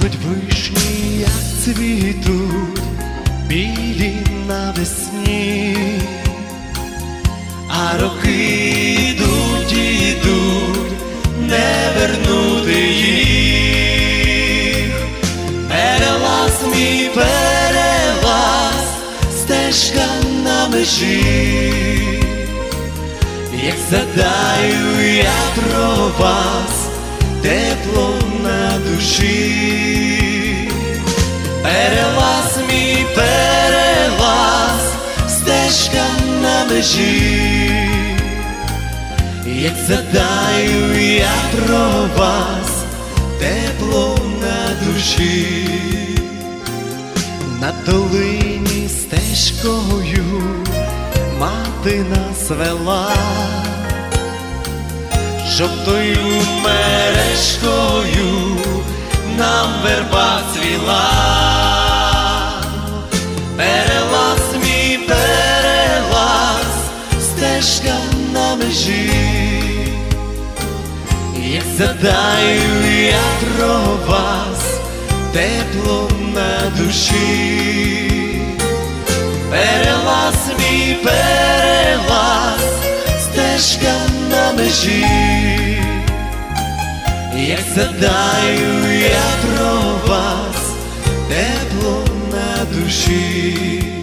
Пахнуть вишні, як цвітуть, білі навесні, а роки йдуть, йдуть, не вернути їх. Перелаз мій перелаз, стежка на межі, як задаю я про вас, тепло душі, перелаз мій перелаз, стежка на межі, як задаю я про вас, тепло на душі, на долині стежкою мати нас вела. Жовтою мережкою нам верба цвіла, перелаз мій перелаз, стежка на межі, як задаю я про вас, тепло на душі, перелаз мій перелаз, стежка на межі, як задаю я про вас, тепло на душі.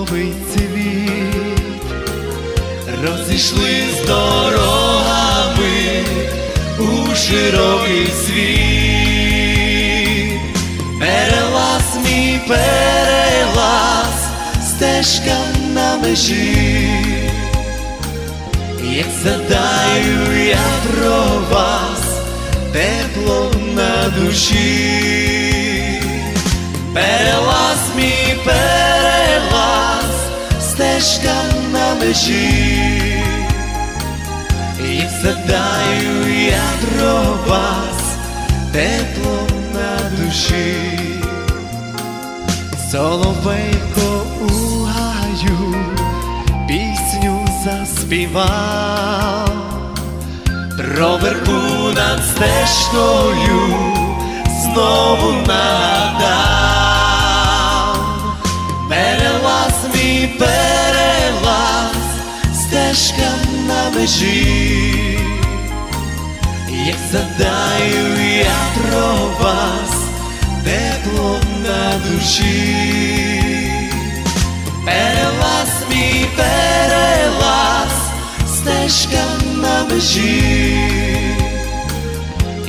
Медовий цвіт, розійшли з дорогами у широкий світ, перелаз мій перелаз, стежка на межі, як задаю я про вас тепло на душі, перелаз мій перелаз, стежка на межі, як задаю я про вас, тепло на душі, соловейко у гаю пісню заспівав. Про вербу над стежкою знову нагадав, стежка на межі, як задаю я про вас, тепло на душі, перелаз мій перелаз, стежка на межі,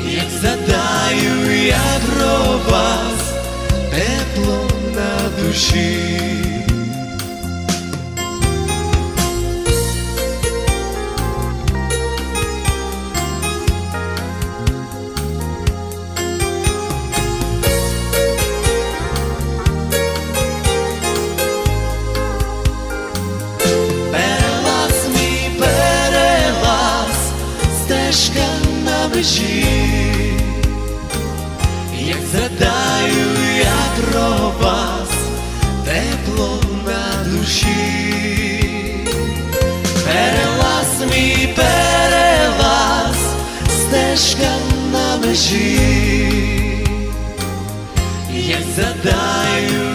як задаю я про вас, тепло на душі. Межі, як задаю я про вас, тепло на душі, перелаз мій перелаз, стежка на межі, як задаю